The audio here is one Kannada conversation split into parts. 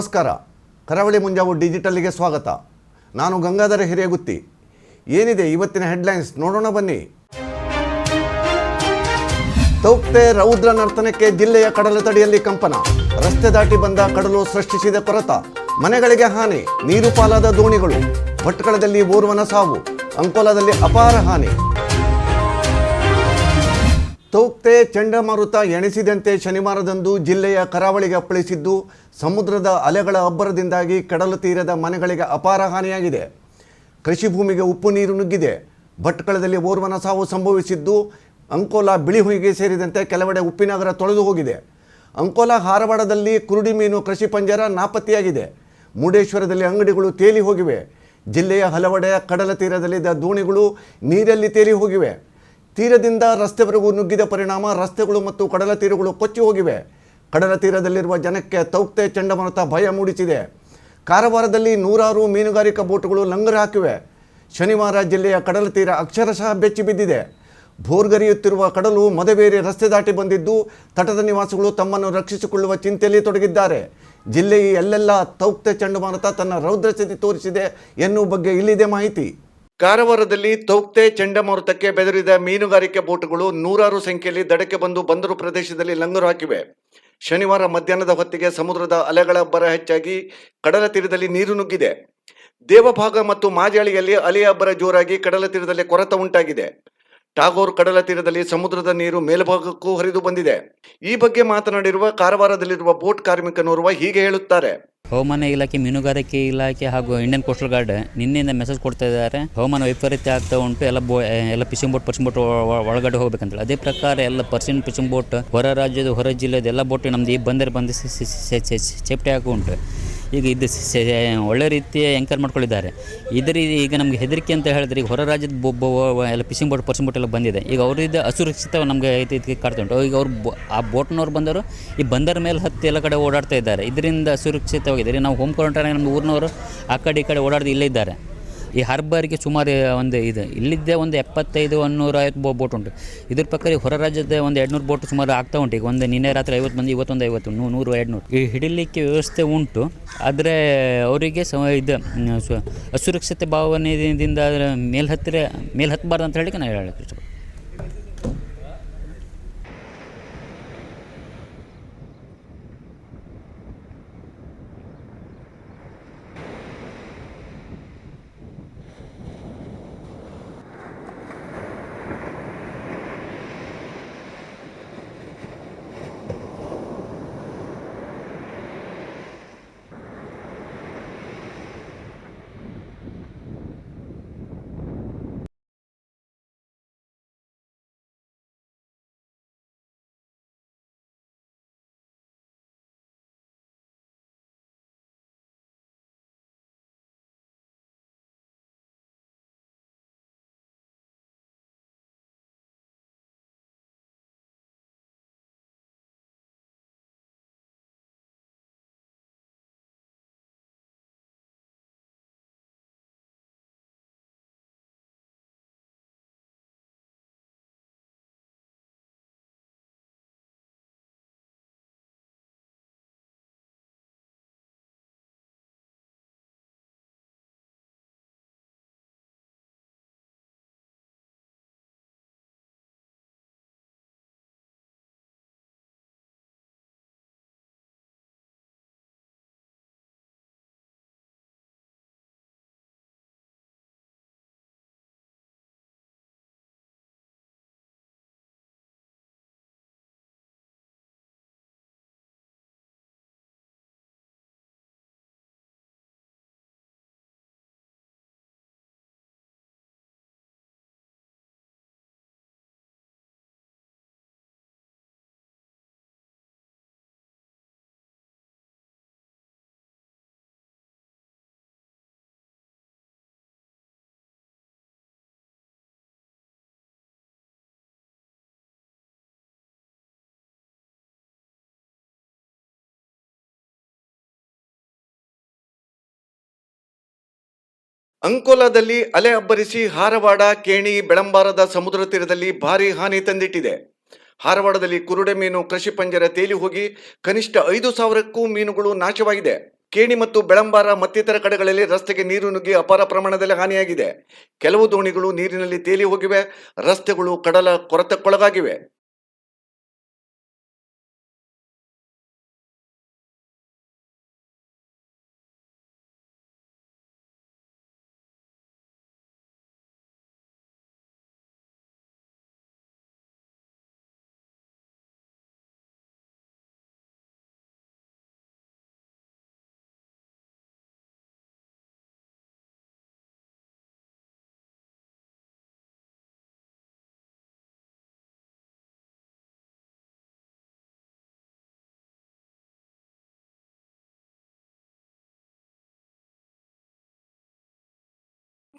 ನಮಸ್ಕಾರ. ಕರಾವಳಿ ಮುಂಜಾವು ಡಿಜಿಟಲ್ಗೆ ಸ್ವಾಗತ. ನಾನು ಗಂಗಾಧರ ಹಿರಿಯಗುತ್ತಿ ಏನಿದೆ ಇವತ್ತಿನ ಹೆಡ್ಲೈನ್ಸ್ ನೋಡೋಣ ಬನ್ನಿ. ತೌಕ್ತೆ ರೌದ್ರ ನರ್ತನಕ್ಕೆ ಜಿಲ್ಲೆಯ ಕಡಲ ತಡಿಯಲ್ಲಿ ಕಂಪನ. ರಸ್ತೆ ದಾಟಿ ಬಂದ ಕಡಲು ಸೃಷ್ಟಿಸಿದ ಕೊರತ. ಮನೆಗಳಿಗೆ ಹಾನಿ, ನೀರು ಪಾಲಾದ ದೋಣಿಗಳು. ಭಟ್ಕಳದಲ್ಲಿ ಓರ್ವನ ಸಾವು, ಅಂಕೋಲಾದಲ್ಲಿ ಅಪಾರ ಹಾನಿ. ತೌಕ್ತೆ ಚಂಡಮಾರುತ ಎಣಿಸಿದಂತೆ ಶನಿವಾರದಂದು ಜಿಲ್ಲೆಯ ಕರಾವಳಿಗೆ ಅಪ್ಪಳಿಸಿದ್ದು, ಸಮುದ್ರದ ಅಲೆಗಳ ಅಬ್ಬರದಿಂದಾಗಿ ಕಡಲ ತೀರದ ಮನೆಗಳಿಗೆ ಅಪಾರ ಹಾನಿಯಾಗಿದೆ. ಕೃಷಿ ಭೂಮಿಗೆ ಉಪ್ಪು ನೀರು ನುಗ್ಗಿದೆ. ಭಟ್ಕಳದಲ್ಲಿ ಓರ್ವನ ಸಾವು ಸಂಭವಿಸಿದ್ದು, ಅಂಕೋಲಾ ಬಿಳಿಹುಯಿಗೆ ಸೇರಿದಂತೆ ಕೆಲವೆಡೆ ಉಪ್ಪಿನಗರ ತೊಳೆದು ಹೋಗಿದೆ. ಅಂಕೋಲಾ ಹಾರವಾಡದಲ್ಲಿ ಕುರುಡಿ ಮೀನು ಕೃಷಿ ಪಂಜರ ನಾಪತ್ತೆಯಾಗಿದೆ. ಮುರುಡೇಶ್ವರದಲ್ಲಿ ಅಂಗಡಿಗಳು ತೇಲಿ ಹೋಗಿವೆ. ಜಿಲ್ಲೆಯ ಹಲವೆಡೆ ಕಡಲ ತೀರದಲ್ಲಿದ್ದ ದೋಣಿಗಳು ನೀರಲ್ಲಿ ತೇಲಿ ಹೋಗಿವೆ. ತೀರದಿಂದ ರಸ್ತೆವರೆಗೂ ನುಗ್ಗಿದ ಪರಿಣಾಮ, ರಸ್ತೆಗಳು ಮತ್ತು ಕಡಲ ತೀರಗಳು ಕೊಚ್ಚಿ ಹೋಗಿವೆ. ಕಡಲ ತೀರದಲ್ಲಿರುವ ಜನಕ್ಕೆ ತೌಕ್ತೆ ಚಂಡಮಾರುತ ಭಯ ಮೂಡಿಸಿದೆ. ಕಾರವಾರದಲ್ಲಿ ನೂರಾರು ಮೀನುಗಾರಿಕಾ ಬೋಟುಗಳು ಲಂಗರ ಹಾಕಿವೆ. ಶನಿವಾರ ಜಿಲ್ಲೆಯ ಕಡಲ ತೀರ ಅಕ್ಷರಶಃ ಬೆಚ್ಚಿ ಬಿದ್ದಿದೆ. ಭೋರ್ಗರಿಯುತ್ತಿರುವ ಕಡಲು ಮದವೇರಿ ರಸ್ತೆ ದಾಟಿ ಬಂದಿದ್ದು, ತಟದ ನಿವಾಸಿಗಳು ತಮ್ಮನ್ನು ರಕ್ಷಿಸಿಕೊಳ್ಳುವ ಚಿಂತೆಯಲ್ಲಿ ತೊಡಗಿದ್ದಾರೆ. ಜಿಲ್ಲೆಯ ಎಲ್ಲೆಲ್ಲ ತೌಕ್ತೆ ಚಂಡಮಾರುತ ತನ್ನ ರೌದ್ರ ಸ್ಥಿತಿ ತೋರಿಸಿದೆ ಎನ್ನುವ ಬಗ್ಗೆ ಇಲ್ಲಿದೆ ಮಾಹಿತಿ. ಕಾರವಾರದಲ್ಲಿ ತೌಕ್ತೆ ಚಂಡಮಾರುತಕ್ಕೆ ಬೆದರಿದ ಮೀನುಗಾರಿಕೆ ಬೋಟುಗಳು ನೂರಾರು ಸಂಖ್ಯೆಯಲ್ಲಿ ದಡಕ್ಕೆ ಬಂದು ಬಂದರು ಪ್ರದೇಶದಲ್ಲಿ ಲಂಗರು ಹಾಕಿವೆ. ಶನಿವಾರ ಮಧ್ಯಾಹ್ನದ ಹೊತ್ತಿಗೆ ಸಮುದ್ರದ ಅಲೆಗಳ ಅಬ್ಬರ ಹೆಚ್ಚಾಗಿ ಕಡಲ ತೀರದಲ್ಲಿ ನೀರು ನುಗ್ಗಿದೆ. ದೇವಭಾಗ ಮತ್ತು ಮಾಜಾಳಿಯಲ್ಲಿ ಅಲೆಯ ಅಬ್ಬರ ಜೋರಾಗಿ ಕಡಲ ತೀರದಲ್ಲಿ ಕೊರತೆ ಉಂಟಾಗಿದೆ. ಟಾಗೋರ್ ಕಡಲ ತೀರದಲ್ಲಿ ಸಮುದ್ರದ ನೀರು ಮೇಲ್ಭಾಗಕ್ಕೂ ಹರಿದು ಬಂದಿದೆ. ಈ ಬಗ್ಗೆ ಮಾತನಾಡಿರುವ ಕಾರವಾರದಲ್ಲಿರುವ ಬೋಟ್ ಕಾರ್ಮಿಕನೋರ್ವ ಹೀಗೆ ಹೇಳುತ್ತಾರೆ. ಹವಾಮಾನ ಇಲಾಖೆ, ಮೀನುಗಾರಿಕೆ ಇಲಾಖೆ ಹಾಗೂ ಇಂಡಿಯನ್ ಕೋಸ್ಟಲ್ ಗಾರ್ಡ್ ನಿನ್ನೆಯಿಂದ ಮೆಸೇಜ್ ಕೊಡ್ತಾ ಇದ್ದಾರೆ. ಹವಾಮಾನ ವೈಪರೀತ್ಯ ಆಗ್ತಾ ಉಂಟು. ಎಲ್ಲ ಬೋ ಎಲ್ಲ ಫಿಶಿಂಗ್ ಬೋಟ್ ಪರ್ಸಿಂಗ್ ಬೋಟ್ ಒಳಗಡೆ ಹೋಗ್ಬೇಕಂತೇಳಿ. ಅದೇ ಪ್ರಕಾರ ಎಲ್ಲ ಪರ್ಸಿನ್ ಫಿಶಿಂಗ್ ಬೋಟ್ ಹೊರ ರಾಜ್ಯದ ಹೊರ ಜಿಲ್ಲೆದ ಎಲ್ಲ ಬೋಟ್ ನಮ್ದು ಈ ಬಂದರೆ ಬಂದು ಸೇಫ್ಟಿ ಆಗಿ ಉಂಟು ಈಗ ಇದು ಒಳ್ಳೆ ರೀತಿಯ ಎಂಕರ್ ಮಾಡ್ಕೊಂಡಿದ್ದಾರೆ. ಇದರ ಈಗ ನಮಗೆ ಹೆದರಿಕೆ ಅಂತ ಹೇಳಿದ್ರೆ ಈಗ ಹೊರ ರಾಜ್ಯದ ಎಲ್ಲ ಫಿಶಿಂಗ್ ಬೋಟ್ ಪರ್ಸಿಂಗ್ ಬೋಟ್ ಎಲ್ಲ ಬಂದಿದೆ. ಈಗ ಅವರಿದ್ದ ಅಸುರಕ್ಷಿತ ನಮಗೆ ಕಾಡ್ತಾ ಉಂಟು. ಈಗ ಅವ್ರು ಆ ಬೋಟ್ನವ್ರು ಬಂದರು ಈ ಬಂದರ ಮೇಲೆ ಹತ್ತಿ ಎಲ್ಲ ಕಡೆ ಓಡಾಡ್ತಾ ಇದ್ದಾರೆ. ಇದರಿಂದ ಅಸುರಕ್ಷಿತವಾಗಿದೆ. ನಾವು ಹೋಮ್ ಕ್ವಾರಂಟೈನ್ ನಮ್ಮ ಊರಿನವರು ಆ ಕಡೆ ಈ ಕಡೆ ಓಡಾಡ್ದು ಇಲ್ಲೇ ಇದ್ದಾರೆ. ಈ ಹಾರ್ಬರ್ಗೆ ಸುಮಾರು ಒಂದು ಇದು, ಇಲ್ಲಿದ್ದೇ ಒಂದು ಎಪ್ಪತ್ತೈದು ಒನ್ನೂರ ಐವತ್ತು ಬೋಟ್ ಉಂಟು. ಇದ್ರ ಈ ಹೊರ ರಾಜ್ಯದ ಒಂದು ಎರಡುನೂರು ಬೋಟ್ ಸುಮಾರು ಆಗ್ತಾ ಉಂಟು. ಈಗ ಒಂದು ನಿನ್ನೆ ರಾತ್ರಿ ಐವತ್ತು ಮಂದಿ, ಇವತ್ತೊಂದು ಐವತ್ತು, ನೂ- ನೂರು, ಎರಡುನೂರು. ಈ ಹಿಡಿಲಿಕ್ಕೆ ವ್ಯವಸ್ಥೆ ಉಂಟು. ಆದರೆ ಅವರಿಗೆ ಸ ಇದು ಅಸುರಕ್ಷತೆ ಭಾವನೆಯಿಂದ ಮೇಲೆ ಹತ್ತಿರ ಮೇಲೆ ಹತ್ತಬಾರ್ದು ಅಂತ ಹೇಳಿಕ್ಕೆ ನಾನು ಹೇಳಕ್ಕೆ ಇಷ್ಟಪಡ್ತೀನಿ. ಅಂಕೋಲಾದಲ್ಲಿ ಅಲೆ ಅಬ್ಬರಿಸಿ ಹಾರವಾಡ, ಕೇಣಿ, ಬೆಳಂಬಾರದ ಸಮುದ್ರ ತೀರದಲ್ಲಿ ಭಾರಿ ಹಾನಿ ತಂದಿಟ್ಟಿದೆ. ಹಾರವಾಡದಲ್ಲಿ ಕುರುಡೆ ಮೀನು, ಕೃಷಿ ಪಂಜರ ತೇಲಿ ಹೋಗಿ ಕನಿಷ್ಠ ಐದು ಸಾವಿರಕ್ಕೂ ಮೀನುಗಳು ನಾಶವಾಗಿದೆ. ಕೇಣಿ ಮತ್ತು ಬೆಳಂಬಾರ ಮತ್ತಿತರ ಕಡೆಗಳಲ್ಲಿ ರಸ್ತೆಗೆ ನೀರು ನುಗ್ಗಿ ಅಪಾರ ಪ್ರಮಾಣದಲ್ಲಿ ಹಾನಿಯಾಗಿದೆ. ಕೆಲವು ದೋಣಿಗಳು ನೀರಿನಲ್ಲಿ ತೇಲಿ ಹೋಗಿವೆ, ರಸ್ತೆಗಳು ಕಡಲ ಕೊರತಕ್ಕೊಳಗಾಗಿವೆ.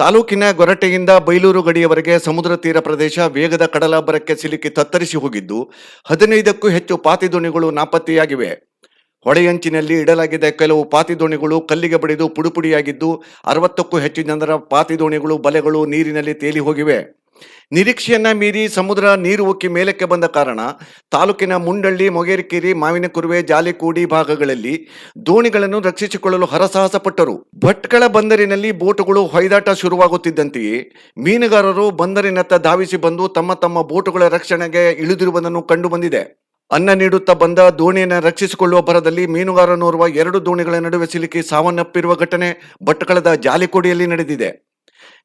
ತಾಲೂಕಿನ ಗೊರಟೆಯಿಂದ ಬೈಲೂರು ಗಡಿಯವರೆಗೆ ಸಮುದ್ರ ತೀರ ಪ್ರದೇಶ ವೇಗದ ಕಡಲಾಭರಕ್ಕೆ ಸಿಲುಕಿ ತತ್ತರಿಸಿ ಹೋಗಿದ್ದು, ಹದಿನೈದಕ್ಕೂ ಹೆಚ್ಚು ಪಾತಿದೋಣಿಗಳು ನಾಪತ್ತೆಯಾಗಿವೆ. ಹೊಳೆಯಂಚಿನಲ್ಲಿ ಇಡಲಾಗಿದ್ದ ಕೆಲವು ಪಾತಿದೋಣಿಗಳು ಕಲ್ಲಿಗೆ ಬಡಿದು ಪುಡುಪುಡಿಯಾಗಿದ್ದು, ಅರವತ್ತಕ್ಕೂ ಹೆಚ್ಚು ಜನರ ಪಾತಿದೋಣಿಗಳು ಬಲೆಗಳು ನೀರಿನಲ್ಲಿ ತೇಲಿ ಹೋಗಿವೆ. ನಿರೀಕ್ಷೆಯನ್ನ ಮೀರಿ ಸಮುದ್ರ ನೀರು ಉಕ್ಕಿ ಮೇಲಕ್ಕೆ ಬಂದ ಕಾರಣ ತಾಲೂಕಿನ ಮುಂಡಳ್ಳಿ, ಮೊಗೇರಿಕೆರೆ, ಮಾವಿನಕುರುವೆ, ಜಾಲಿಕೂಡಿ ಭಾಗಗಳಲ್ಲಿ ದೋಣಿಗಳನ್ನು ರಕ್ಷಿಸಿಕೊಳ್ಳಲು ಹರಸಾಹಸ ಪಟ್ಟರು ಭಟ್ಕಳ ಬಂದರಿನಲ್ಲಿ ಬೋಟುಗಳು ಹೊಯ್ದಾಟ ಶುರುವಾಗುತ್ತಿದ್ದಂತೆಯೇ ಮೀನುಗಾರರು ಬಂದರಿನತ್ತ ಧಾವಿಸಿ ಬಂದು ತಮ್ಮ ತಮ್ಮ ಬೋಟುಗಳ ರಕ್ಷಣೆಗೆ ಇಳಿದಿರುವುದನ್ನು ಕಂಡುಬಂದಿದೆ. ಅನ್ನ ನೀಡುತ್ತಾ ಬಂದ ದೋಣಿಯನ್ನು ರಕ್ಷಿಸಿಕೊಳ್ಳುವ ಭರದಲ್ಲಿ ಮೀನುಗಾರನೋರ್ವ ಎರಡು ದೋಣಿಗಳ ನಡುವೆ ಸಿಲುಕಿ ಸಾವನ್ನಪ್ಪಿರುವ ಘಟನೆ ಭಟ್ಕಳದ ಜಾಲಿಕೋಡಿಯಲ್ಲಿ ನಡೆದಿದೆ.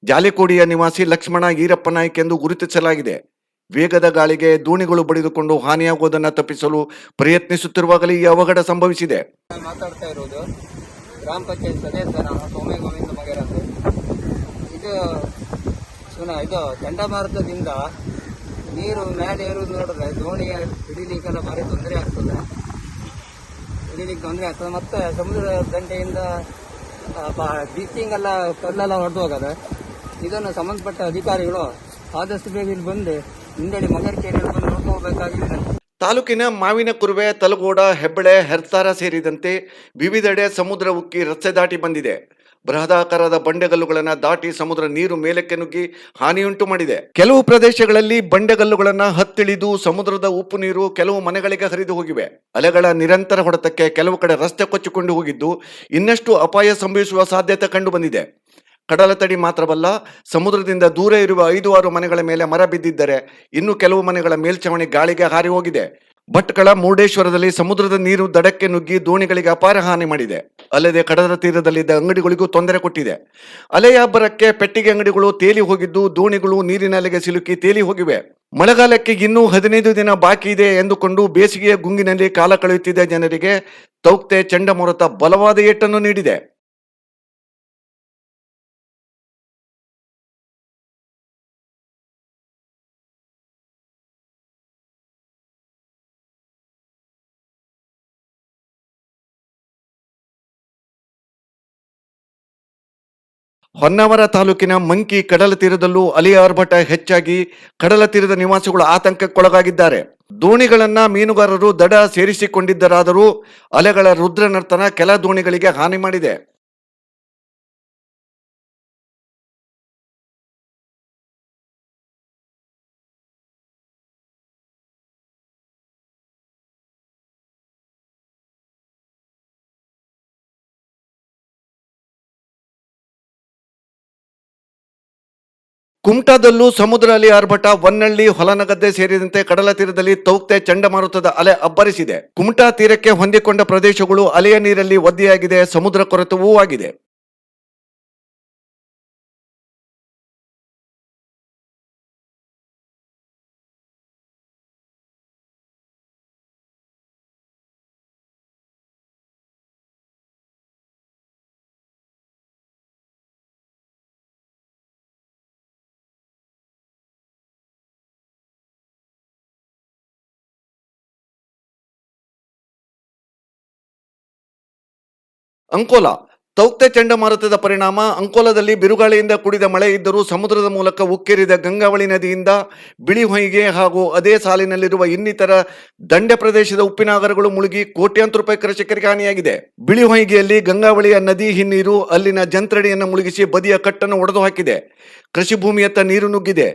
ಜಾಲಿಕೋಡಿಯ ನಿವಾಸಿ ಲಕ್ಷ್ಮಣ ಈರಪ್ಪ ನಾಯ್ಕ ಎಂದು ಗುರುತಿಸಲಾಗಿದೆ. ವೇಗದ ಗಾಳಿಗೆ ದೋಣಿಗಳು ಬಡಿದುಕೊಂಡು ಹಾನಿಯಾಗುವುದನ್ನು ತಪ್ಪಿಸಲು ಪ್ರಯತ್ನಿಸುತ್ತಿರುವಾಗಲೇ ಈ ಅವಘಡ ಸಂಭವಿಸಿದೆ. ಮಾತಾಡ್ತಾ ಇರೋದು ಗ್ರಾಮ ಪಂಚಾಯತ್ ಸದಸ್ಯರ ಸೌಮ್ಯ ಗೋವಿಂದ ಮಗೇರಂದು ಇದು ಇದು ಚಂಡಮಾರುತದಿಂದ ನೀರು ಮೇಲೆ ಏರುವುದು ನೋಡಿದ್ರೆ ದೋಣಿಯ ಹಿಡಿಲಿಕ್ಕೆಲ್ಲ ಭಾರಿ ತೊಂದರೆ ಆಗ್ತದೆ. ಹಿಡಿಲಿಕ್ಕೆ ತೊಂದರೆ ಆಗ್ತದೆ. ಮತ್ತೆ ಸಮುದ್ರ ದಂಡೆಯಿಂದ ಬೀಚಿಂಗ್ ಎಲ್ಲ ಕಲ್ಲೆಲ್ಲ ಹೊಡೆದು ಹೋಗದೆ. ಇದನ್ನು ಸಂಬಂಧಪಟ್ಟ ಅಧಿಕಾರಿಗಳು ಆದಷ್ಟು ಬೇಗ ಇಲ್ಲಿ ಬಂದು ಹಿಂದಡಿ ಮಗರ್ಕೇರಿಯಲ್ಲಿ ಬಂದು ನೋಡ್ಕೋಬೇಕಾಗಿದೆ ತಾಲೂಕಿನ ಮಾವಿನ ಕುರುವೆ ತಲಗೋಡ, ಹೆಬ್ಬಳೆ, ಹೆರ್ತಾರ ಸೇರಿದಂತೆ ವಿವಿಧೆಡೆ ಸಮುದ್ರ ಉಕ್ಕಿ ರಸ್ತೆ ದಾಟಿ ಬಂದಿದೆ. ಬೃಹದಾಕಾರದ ಬಂಡೆಗಲ್ಲುಗಳನ್ನು ದಾಟಿ ಸಮುದ್ರ ನೀರು ಮೇಲಕ್ಕೆ ನುಗ್ಗಿ ಹಾನಿಯುಂಟು ಮಾಡಿದೆ. ಕೆಲವು ಪ್ರದೇಶಗಳಲ್ಲಿ ಬಂಡೆಗಲ್ಲುಗಳನ್ನು ಹತ್ತಿಳಿದು ಸಮುದ್ರದ ಉಪ್ಪು ನೀರು ಕೆಲವು ಮನೆಗಳಿಗೆ ಹರಿದು ಹೋಗಿವೆ. ಅಲೆಗಳ ನಿರಂತರ ಹೊಡೆತಕ್ಕೆ ಕೆಲವು ಕಡೆ ರಸ್ತೆ ಕೊಚ್ಚಿಕೊಂಡು ಹೋಗಿದ್ದು ಇನ್ನಷ್ಟು ಅಪಾಯ ಸಂಭವಿಸುವ ಸಾಧ್ಯತೆ ಕಂಡು ಬಂದಿದೆ. ಕಡಲ ತಡಿ ಮಾತ್ರವಲ್ಲ, ಸಮುದ್ರದಿಂದ ದೂರ ಇರುವ ಐದು ಆರು ಮನೆಗಳ ಮೇಲೆ ಮರ ಬಿದ್ದಿದ್ದರೆ ಇನ್ನು ಕೆಲವು ಮನೆಗಳ ಮೇಲ್ಛಾವಣಿ ಗಾಳಿಗೆ ಹಾರಿ ಹೋಗಿದೆ. ಭಟ್ಕಳ ಮುರುಡೇಶ್ವರದಲ್ಲಿ ಸಮುದ್ರದ ನೀರು ದಡಕ್ಕೆ ನುಗ್ಗಿ ದೋಣಿಗಳಿಗೆ ಅಪಾರ ಹಾನಿ ಮಾಡಿದೆ. ಅಲ್ಲದೆ ಕಡಲ ತೀರದಲ್ಲಿದ್ದ ಅಂಗಡಿಗಳಿಗೂ ತೊಂದರೆ ಕೊಟ್ಟಿದೆ. ಅಲೆಯ ಅಬ್ಬರಕ್ಕೆ ಪೆಟ್ಟಿಗೆ ಅಂಗಡಿಗಳು ತೇಲಿ ಹೋಗಿದ್ದು, ದೋಣಿಗಳು ನೀರಿನ ಅಲೆಗೆ ಸಿಲುಕಿ ತೇಲಿ ಹೋಗಿವೆ. ಮಳೆಗಾಲಕ್ಕೆ ಇನ್ನೂ ಹದಿನೈದು ದಿನ ಬಾಕಿ ಇದೆ ಎಂದುಕೊಂಡು ಬೇಸಿಗೆಯ ಗುಂಗಿನಲ್ಲಿ ಕಾಲ ಕಳೆಯುತ್ತಿದ್ದ ಜನರಿಗೆ ತೌಕ್ತೆ ಚಂಡಮಾರುತ ಬಲವಾದ ಏಟನ್ನು ನೀಡಿದೆ. ಹೊನ್ನಾವರ ತಾಲೂಕಿನ ಮಂಕಿ ಕಡಲ ತೀರದಲ್ಲೂ ಅಲಿ ಆರ್ಭಟ ಹೆಚ್ಚಾಗಿ ಕಡಲ ತೀರದ ನಿವಾಸಿಗಳು ಆತಂಕಕ್ಕೊಳಗಾಗಿದ್ದಾರೆ. ದೋಣಿಗಳನ್ನ ಮೀನುಗಾರರು ದಡ ಸೇರಿಸಿಕೊಂಡಿದ್ದರಾದರೂ ಅಲೆಗಳ ರುದ್ರನರ್ತನ ಕೆಲ ದೋಣಿಗಳಿಗೆ ಹಾನಿ ಮಾಡಿದೆ. ಕುಮಟಾದಲ್ಲೂ ಸಮುದ್ರ ಅಲೆ ಆರ್ಭಟ ಹೊನ್ನಳ್ಳಿ ಹೊಲನಗದ್ದೆ ಸೇರಿದಂತೆ ಕಡಲ ತೀರದಲ್ಲಿ ತೌಕ್ತೆ ಚಂಡಮಾರುತದ ಅಲೆ ಅಬ್ಬರಿಸಿದೆ. ಕುಮಟಾ ತೀರಕ್ಕೆ ಹೊಂದಿಕೊಂಡ ಪ್ರದೇಶಗಳು ಅಲೆಯ ನೀರಲ್ಲಿ ಒದ್ದೆಯಾಗಿದೆ, ಸಮುದ್ರ ಕೊರೆತವೂ ಆಗಿದೆ. ಅಂಕೋಲ. ತೌಕ್ತೆ ಚಂಡಮಾರುತದ ಪರಿಣಾಮ, ಅಂಕೋಲದಲ್ಲಿ ಬಿರುಗಾಳಿಯಿಂದ ಕೂಡಿದ ಮಳೆ ಇದ್ದರೂ ಸಮುದ್ರದ ಮೂಲಕ ಉಕ್ಕೇರಿದ ಗಂಗಾವಳಿ ನದಿಯಿಂದ ಬಿಳಿ ಹೊಯ್ಗೆ ಹಾಗೂ ಅದೇ ಸಾಲಿನಲ್ಲಿರುವ ಇನ್ನಿತರ ದಂಡೆ ಪ್ರದೇಶದ ಉಪ್ಪಿನಾಗರಗಳು ಮುಳುಗಿ ಕೋಟ್ಯಾಂತರ ರೂಪಾಯಿ ಕೃಷಿಕರಿಗೆ ಹಾನಿಯಾಗಿದೆ. ಬಿಳಿ ಹೊಯ್ಗೆಯಲ್ಲಿ ಗಂಗಾವಳಿಯ ನದಿ ಹಿನ್ನೀರು ಅಲ್ಲಿನ ಜಂತ್ರಡಿಯನ್ನು ಮುಳುಗಿಸಿ ಬದಿಯ ಕಟ್ಟನ್ನು ಒಡೆದು ಹಾಕಿದೆ ಕೃಷಿ ಭೂಮಿಯತ್ತ ನೀರು ನುಗ್ಗಿದೆ.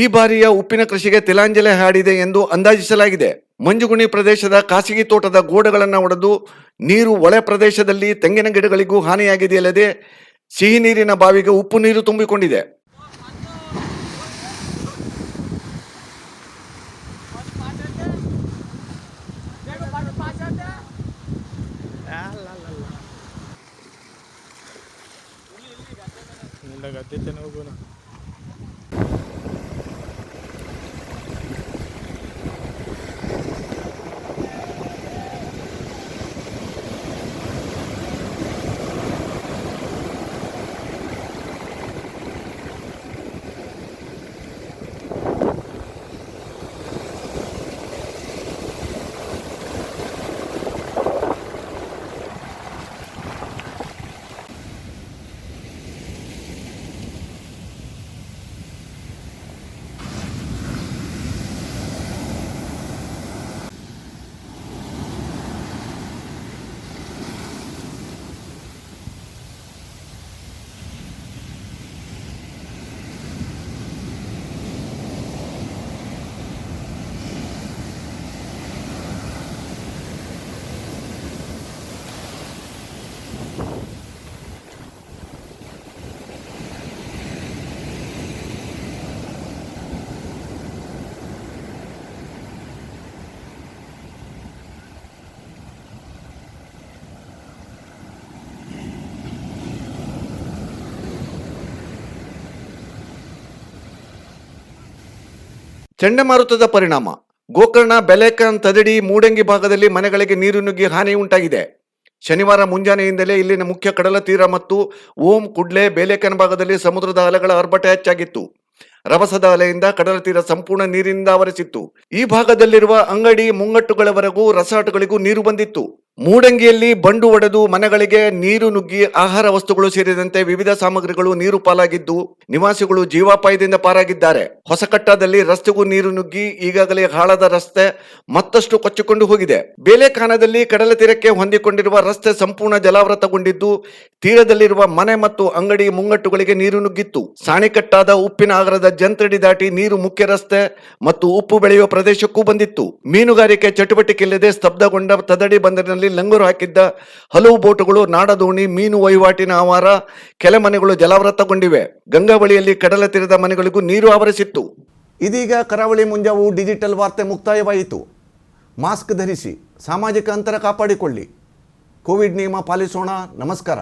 ಈ ಬಾರಿಯ ಉಪ್ಪಿನ ಕೃಷಿಗೆ ತಿಲಾಂಜಲಿ ಹಾಡಿದೆ ಎಂದು ಅಂದಾಜಿಸಲಾಗಿದೆ. ಮಂಜುಗುಣಿ ಪ್ರದೇಶದ ಖಾಸಗಿ ತೋಟದ ಗೋಡೆಗಳನ್ನು ಒಡೆದು ನೀರು ಒಳೆ ಪ್ರದೇಶದಲ್ಲಿ ತೆಂಗಿನ ಗಿಡಗಳಿಗೂ ಹಾನಿಯಾಗಿದೆಯಲ್ಲದೆ ಸಿಹಿ ನೀರಿನ ಬಾವಿಗೆ ಉಪ್ಪು ನೀರು ತುಂಬಿಕೊಂಡಿದೆ. ಹೋಗೋಣ. ಚಂಡಮಾರುತದ ಪರಿಣಾಮ. ಗೋಕರ್ಣ, ಬೆಲೆಕನ್ ತದಡಿ ಮೂಡಂಗಿ ಭಾಗದಲ್ಲಿ ಮನೆಗಳಿಗೆ ನೀರು ನುಗ್ಗಿ ಹಾನಿ ಉಂಟಾಗಿದೆ. ಶನಿವಾರ ಮುಂಜಾನೆಯಿಂದಲೇ ಇಲ್ಲಿನ ಮುಖ್ಯ ಕಡಲ ತೀರ ಮತ್ತು ಓಂ ಕುಡ್ಲೆ, ಬೇಲೇಕನ್ ಭಾಗದಲ್ಲಿ ಸಮುದ್ರದ ಅಲೆಗಳ ಅರ್ಭಟ ಹೆಚ್ಚಾಗಿತ್ತು. ರಭಸದ ಅಲೆಯಿಂದ ಕಡಲ ತೀರ ಸಂಪೂರ್ಣ ನೀರಿನಿಂದ ಆವರಿಸಿತ್ತು. ಈ ಭಾಗದಲ್ಲಿರುವ ಅಂಗಡಿ, ಮುಂಗಟ್ಟುಗಳವರೆಗೂ, ರೆಸಾರ್ಟ್ಗಳಿಗೂ ನೀರು ಬಂದಿತ್ತು. ಮೂಡಂಗಿಯಲ್ಲಿ ಬಂಡು ಒಡೆದು ಮನೆಗಳಿಗೆ ನೀರು ನುಗ್ಗಿ ಆಹಾರ ವಸ್ತುಗಳು ಸೇರಿದಂತೆ ವಿವಿಧ ಸಾಮಗ್ರಿಗಳು ನೀರು ಪಾಲಾಗಿದ್ದು ನಿವಾಸಿಗಳು ಜೀವಾಪಾಯದಿಂದ ಪಾರಾಗಿದ್ದಾರೆ. ಹೊಸಕಟ್ಟದಲ್ಲಿ ರಸ್ತೆಗೂ ನೀರು ನುಗ್ಗಿ ಈಗಾಗಲೇ ಹಾಳಾದ ರಸ್ತೆ ಮತ್ತಷ್ಟು ಕೊಚ್ಚಿಕೊಂಡು ಹೋಗಿದೆ. ಬೇಲೆಖಾನದಲ್ಲಿ ಕಡಲ ತೀರಕ್ಕೆ ಹೊಂದಿಕೊಂಡಿರುವ ರಸ್ತೆ ಸಂಪೂರ್ಣ ಜಲಾವೃತಗೊಂಡಿದ್ದು ತೀರದಲ್ಲಿರುವ ಮನೆ ಮತ್ತು ಅಂಗಡಿ ಮುಂಗಟ್ಟುಗಳಿಗೆ ನೀರು ನುಗ್ಗಿತ್ತು. ಸಾಣಿಕಟ್ಟಾದ ಉಪ್ಪಿನ ಆಗರದ ಜಂತ್ರಡಿ ದಾಟಿ ನೀರು ಮುಖ್ಯ ರಸ್ತೆ ಮತ್ತು ಉಪ್ಪು ಬೆಳೆಯುವ ಪ್ರದೇಶಕ್ಕೂ ಬಂದಿತ್ತು. ಮೀನುಗಾರಿಕೆ ಚಟುವಟಿಕೆ ಇಲ್ಲದೆ ಸ್ತಬ್ಧಗೊಂಡ ತದಡಿ ಬಂದರಿನಲ್ಲಿ ಲಂಗರು ಹಾಕಿದ್ದ ಹಲವು ಬೋಟುಗಳು, ನಾಡದೋಣಿ, ಮೀನು ವಹಿವಾಟಿನ ಆವಾರ, ಕೆಲ ಮನೆಗಳು ಜಲಾವೃತಗೊಂಡಿವೆ. ಗಂಗಾವಳಿಯಲ್ಲಿ ಕಡಲ ತೀರದ ಮನೆಗಳಿಗೂ ನೀರು ಆವರಿಸಿತ್ತು. ಇದೀಗ ಕರಾವಳಿ ಮುಂಜಾವು ಡಿಜಿಟಲ್ ವಾರ್ತೆ ಮುಕ್ತಾಯವಾಯಿತು. ಮಾಸ್ಕ್ ಧರಿಸಿ, ಸಾಮಾಜಿಕ ಅಂತರ ಕಾಪಾಡಿಕೊಳ್ಳಿ. ಕೋವಿಡ್ ನಿಯಮ ಪಾಲಿಸೋಣ, ನಮಸ್ಕಾರ.